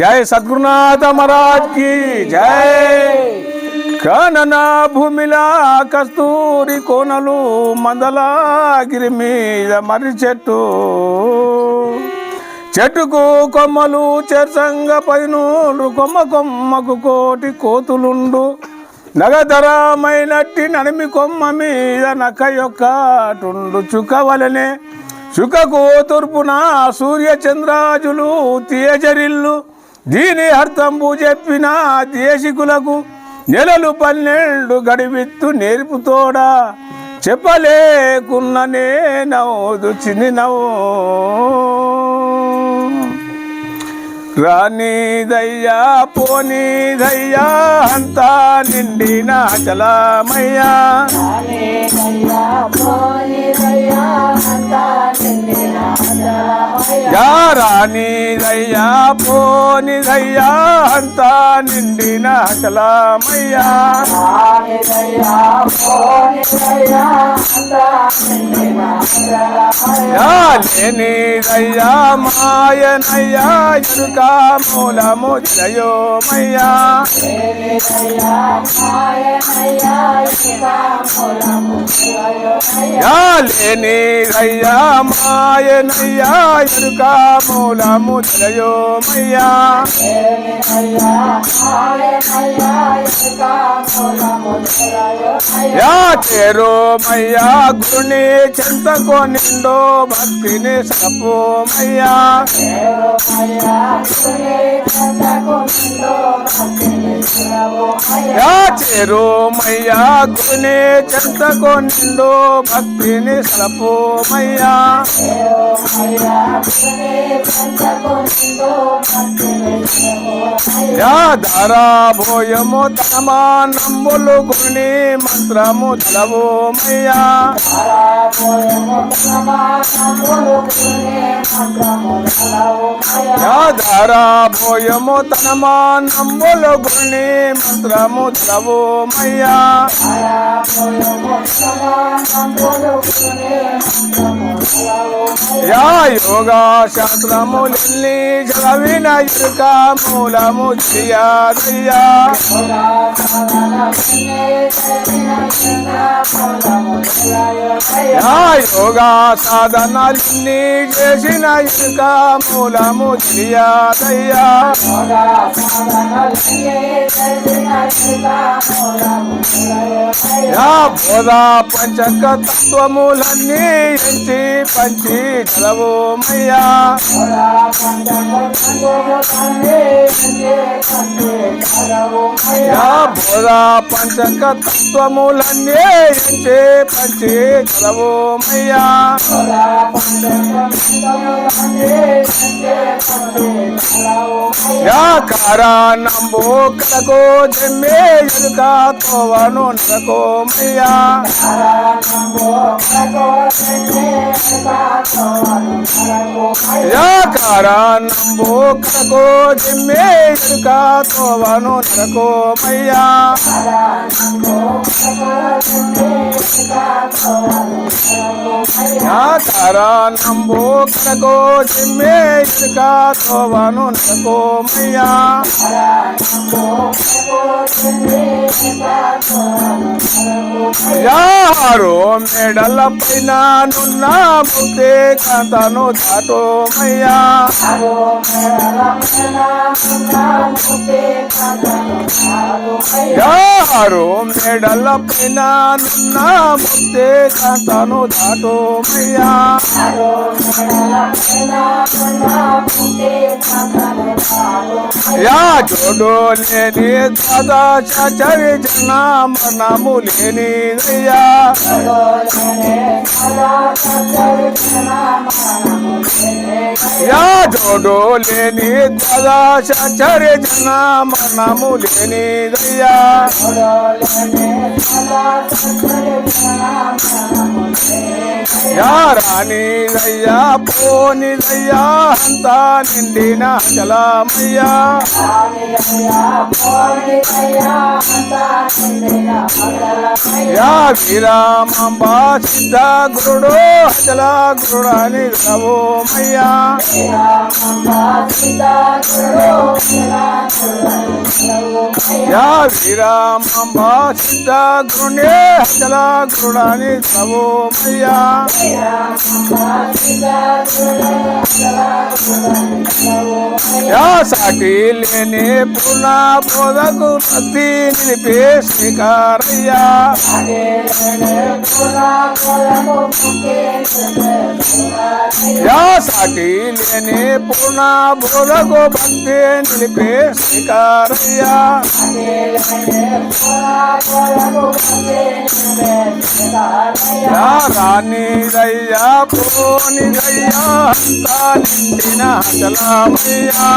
జై సద్గురునాథ మహారాజ్కి జై. కానన భూమిలా కస్తూరి కోనలు మందలాగిరి మీద మర్రి చెట్టు. చెట్టుకు కొమ్మలు చెరసంగ పైనూరు కొమ్మ కొమ్మకు కోటి కోతులుండు. నగధరమైనట్టి నడిమి కొమ్మ మీద నక్క యొక్క టుండు చుక్కవలనే చుక్కకు తూర్పున సూర్య చంద్రాజులు తేజరిల్లు దీని అర్థంబు చెప్పిన దేశికులకు నెలలు పన్నెండు గడివిత్తు నేర్పుతోడా. చెప్పలేకున్న నవ్వుదు చిన్ని నవ్వు రానిదయ్యా పోనీదయ్యా అంతా నిండిన చలమయ్యా. యా రానిదయ్యా పోనిదయ్యా అంతా నిండిన చలమయ్యా. యా లేనిదయ్యా మాయనయ్యా ఇరుక మూలము జయోమయ్యా యా లేనిదయ్యా మాయనయ్యా ఇరుక మూలము జయోమయ్యా యా చేరోమయ్యా గురుని చెంతకో నిండో భక్తిని సపోమయ్యా యా చేరోమయ్యా గురుని చెంతకో నిండో భక్తిని సపోమయ్యా యా ధారాభోయము తనమానమ్ములు గురుని మంత్రము తలవోమయ్యా యా తన తనమానమ్ములు గురుని మంత్రము తలవోమయ్యా యా యోగా శాస్త్రములెల్లి చదివిన ఇరుక మూలము చేయాదయ్యా యోగా సాధనలన్నీ చేసిన ఇక మూలము చేయాదయ్యా బోధా పంచక తత్వములన్నీ ఎంచి పంచి చదవోమయ్యా. బోధా పంచక తత్వములన్నీ ఎంచి పంచి करवो मैया ಯಾಕಾರ ನಂಬೋ ಕಲಕೋ ಜಮ್ಮೆ ಎದುಕ ತೋವನು ನರಕೋ ಮಯ್ಯ ಯಾಕಾರ ನಂಬೋ ಕಲಕೋ ಜಮ್ಮೆ ಎದುಕ ತೋವನು ನರಕೋ ಮಯ್ಯ Oh यहाँ तारा लंबो कनको तो बनो नको मैया यारो मेडल पैना नुन्ना मुते कांतानो धाटो मैया यारो मेडल पैना नुन्ना मुते కాంతను దాటోమయ్యా యా జోడు లేని దాదా చరి జన మనము లేని దయ్యా యా జోడు లేని దాదా చరి జన మనము లేని దయ్యా పోనిదయ్యా అంతా నిండిన చలమయ్యా యా వీరామాంబా సిద్ధ గురుడు అచల గురుడని నవోమయ్యా యా వీరామాంబా సిద్ధ గురుడే అచల గురుడని నవోమయ్యా वो मैया यासाठी लेणे पुन्हा बोधकू नदी निलिपे स्वीकारया यासाठी लेणे पुन्हा बोधको भक्ती निलिपे स्वीकारया Yeah. రాణి దయ్యా పోని దయ్యా అంతా నిండిన చలామయ్యా.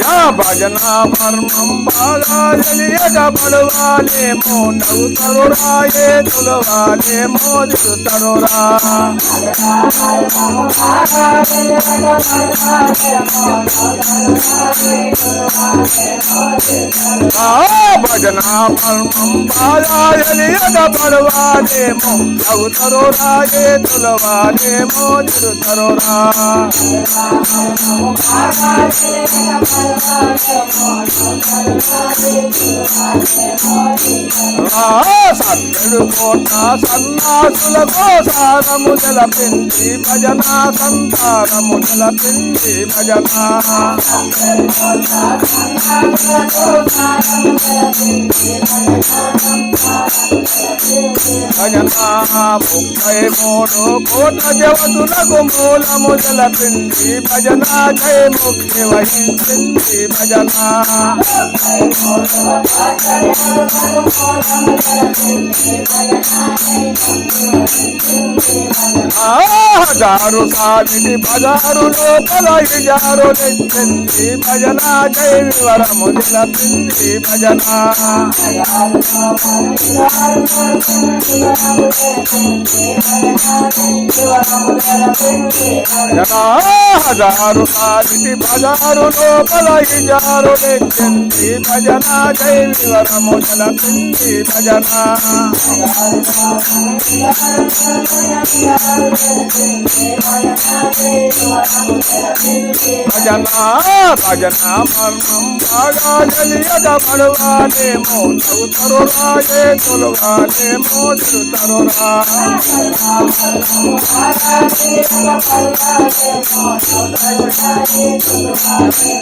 యా భజన మర్మం బాగా తెలియక నవ్వు తరురాయే తులవాలేమో దిగుతరురా ఆ భజన మర్మం బాగా తెలియక పడవాలేమో నవ్వుతరురాయే తులవాలేమో దిగుతరురా సత్తడు కోట సన్నాసులకు సారము జలపింది భజన సంతానము జలపింది భజన భజన ముప్పై మూడు కోట దేవతులకు మూలము జలపింది భజన జయ ముఖ్య వహించింది భజన. జారు సాగిటి బజారు లోపల ఇజారు తెచ్చింది భజన. జై వివరము జలపింది భజన. భజన హజారు సాగిటి బజారు లో పలయారు చెంది భజన జై వివరము చెంది భజన భజన భజన మర్మం బాగా జలియద పడవాలే మోచు తరుణాయే తొలగాలే మోచు తరుణా భజన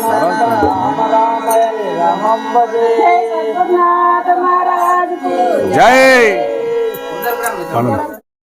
की జై